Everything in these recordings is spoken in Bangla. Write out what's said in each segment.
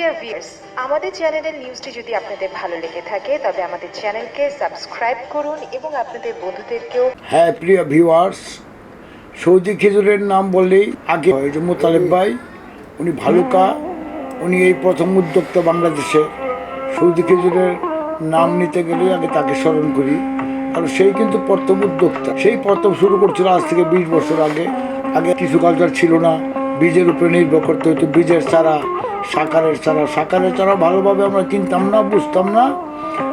ডিয়ার ভিউয়ার্স আমাদের চ্যানেলের নিউজটি যদি আপনাদের ভালো লেগে থাকে, তবে আমাদের চ্যানেলকে সাবস্ক্রাইব করুন এবং আপনাদের বন্ধুদেরকেও হ্যাঁ প্রিয় ভিউয়ার্স সৌদি খেজুরের নাম বললেই আগে হয়। যে মোতালেব ভাই, উনি ভালুকা, উনি এই প্রথম উদ্যোক্তা বাংলাদেশে। সৌদি খেজুরের নাম নিতে গেলে আগে তাকে স্মরণ করি। কারণ সেই কিন্তু প্রথম উদ্যোক্তা। সেই প্রথম শুরু করছিল আজ থেকে বিশ বছর আগে। আগে কিছু কালচার ছিল না। বীজের উপরে নির্ভর করতে হতো বীজের চারা সাকারের চারা। সাকারের চারা ভালোভাবে আমরা চিনতাম না, বুঝতাম না।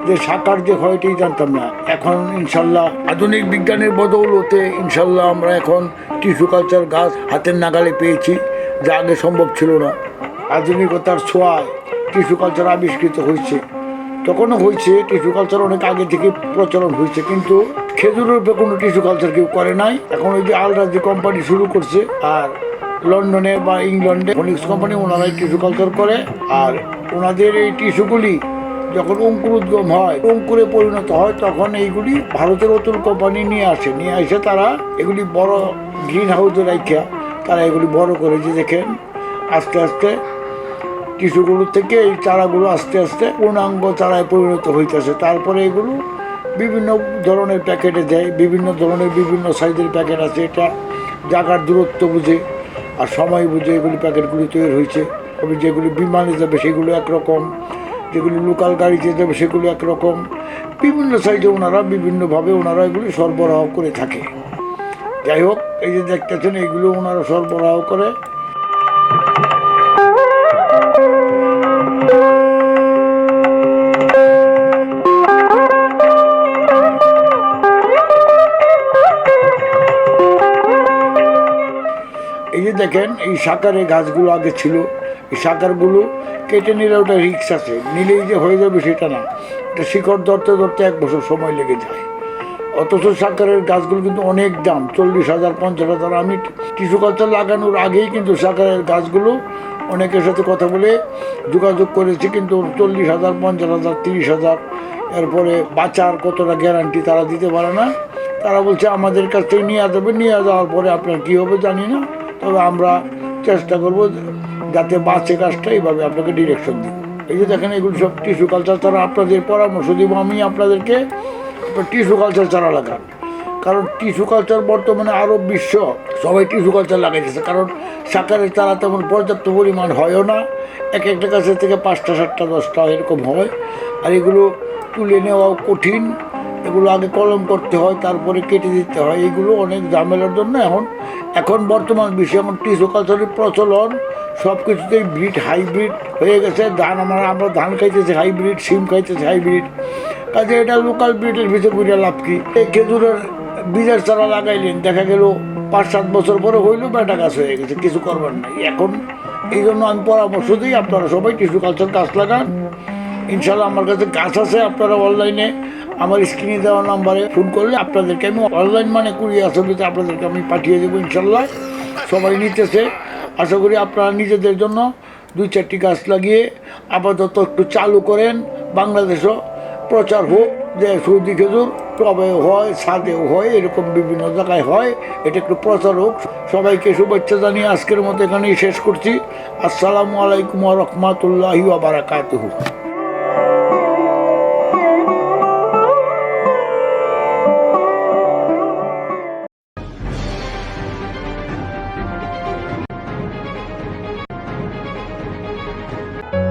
যে সাকার যে হয় এটাই জানতাম না। এখন ইনশাল্লাহ আধুনিক বিজ্ঞানের বদৌলতে ইনশাল্লাহ আমরা এখন টিস্যু কালচার গাছ হাতের নাগালে পেয়েছি, যা আগে সম্ভব ছিল না। আধুনিকতার ছোঁয়ায় টিস্যু কালচার আবিষ্কৃত হয়েছে। তখনও হয়েছে টিস্যু কালচার অনেক আগে থেকে প্রচলন হয়েছে, কিন্তু খেজুরের উপরে কোনো টিস্যু কালচার কেউ করে নাই। এখন ওই যে আলরা যে কোম্পানি শুরু করছে, আর লন্ডনে বা ইংল্যান্ডে ফনিক্স কোম্পানি ওনারাই টিস্যু কালচার করে, আর ওনাদের এই টিস্যুগুলি যখন অঙ্কুর উদ্গম হয়, অঙ্কুরে পরিণত হয়, তখন এইগুলি ভারতের অতুল কোম্পানি নিয়ে আসে। নিয়ে এসে তারা এগুলি বড় গ্রিন হাউসে রাখিয়া তারা এগুলি বড় করে যে দেখেন, আস্তে আস্তে টিস্যুগুলো থেকে এই চারাগুলো আস্তে আস্তে পূর্ণাঙ্গ চারায় পরিণত হইতেছে। তারপরে এগুলো বিভিন্ন ধরনের প্যাকেটে দেয়, বিভিন্ন ধরনের বিভিন্ন সাইজের প্যাকেট আছে। এটা জায়গার দূরত্ব বুঝে আর সময় বুঝে এগুলি প্যাকেটগুলি তৈরি হয়েছে। তবে যেগুলি বিমানে যাবে সেগুলো একরকম, যেগুলি লোকাল গাড়িতে যাবে সেগুলো একরকম। বিভিন্ন সাইজে ওনারা বিভিন্নভাবে ওনারা এগুলি সরবরাহ করে থাকে। যাই হোক, এই যে দেখতেছেন, এগুলো ওনারা সরবরাহ করে। দেখেন, এই সাকারের গাছগুলো আগে ছিল। এই সাকারগুলো কেটে নিলে ওটা রিক্স আছে। নিলেই যে হয়ে যাবে সেটা না। এটা শিকড় ধরতে ধরতে এক বছর সময় লেগে যায়। অথচ সাকারের গাছগুলো কিন্তু অনেক দাম, চল্লিশ হাজার, পঞ্চাশ হাজার। আমি টিস্যু কালচার লাগানোর আগেই কিন্তু সাকারের গাছগুলো অনেকের সাথে কথা বলে যোগাযোগ করেছি, কিন্তু চল্লিশ হাজার, পঞ্চাশ হাজার, তিরিশ হাজার, এরপরে বাঁচার কতটা গ্যারান্টি তারা দিতে পারে না? তারা বলছে, আমাদের কাছ থেকে নিয়ে যাবে। নিয়ে যাওয়ার পরে আপনার কী হবে জানি না। তবে আমরা চেষ্টা করব যাতে বাঁচে কাজটা, এইভাবে আপনাকে ডিরেকশন দিব। এই যে দেখেন, এগুলো সব টিস্যু কালচার ছাড়া আপনাদের পরামর্শ দিব আমি আপনাদেরকে। টিস্যু কালচার চারা লাগান কারণ টিস্যু কালচার বর্তমানে আরও বিশ্ব, সবাই টিস্যু কালচার লাগাইতেছে। কারণ সাকারের চারা তেমন পর্যাপ্ত পরিমাণ হয়ও না। এক একটা গাছের থেকে পাঁচটা, সাতটা, দশটা এরকম হয়। আর এগুলো তুলে নেওয়াও কঠিন। এগুলো আগে কলম করতে হয়, তারপরে কেটে দিতে হয়। এগুলো অনেক ঝামেলার জন্য এখন এখন বর্তমান বিশ্বে এখন টিস্যু কালচারের প্রচলন সব কিছুতেই ব্রিড হাইব্রিড হয়ে গেছে। ধান আমরা আমরা ধান খাইতেছি হাইব্রিড সিম খাইতেছি হাইব্রিড। কাজে এটা লোকাল ব্রিডের ভিতরে বুঝে লাভ কি? এই খেজুরের বীজের চারা লাগাইলেন, দেখা গেল পাঁচ সাত বছর পরে হইল বেটা গাছ হয়ে গেছে, কিছু করবার নাই। এখন এই জন্য আমি পরামর্শ দিই, আপনারা সবাই টিস্যু কালচার গাছ লাগান। ইনশাল্লাহ আমার কাছে গাছ আছে, আপনারা অনলাইনে আমার স্ক্রিনে দেওয়া নাম্বারে ফোন করলে আপনাদেরকে আমি অনলাইন মানে কুড়িয়ে ছবিতে আপনাদেরকে আমি পাঠিয়ে দেবো ইনশাল্লাহ। সবাই নিতেছে। আশা করি আপনারা নিজেদের জন্য দুই চারটি গাছ লাগিয়ে আপাতত একটু চালু করেন। বাংলাদেশও প্রচার হোক যে সৌদি খেজুর টবে হয় ছাদেও হয়, এরকম বিভিন্ন জায়গায় হয়, এটা একটু প্রচার হোক। সবাইকে শুভেচ্ছা জানিয়ে আজকের মতো এখানেই শেষ করছি। আসসালামু আলাইকুম রহমতুল্লাহি বারাকাতুহু।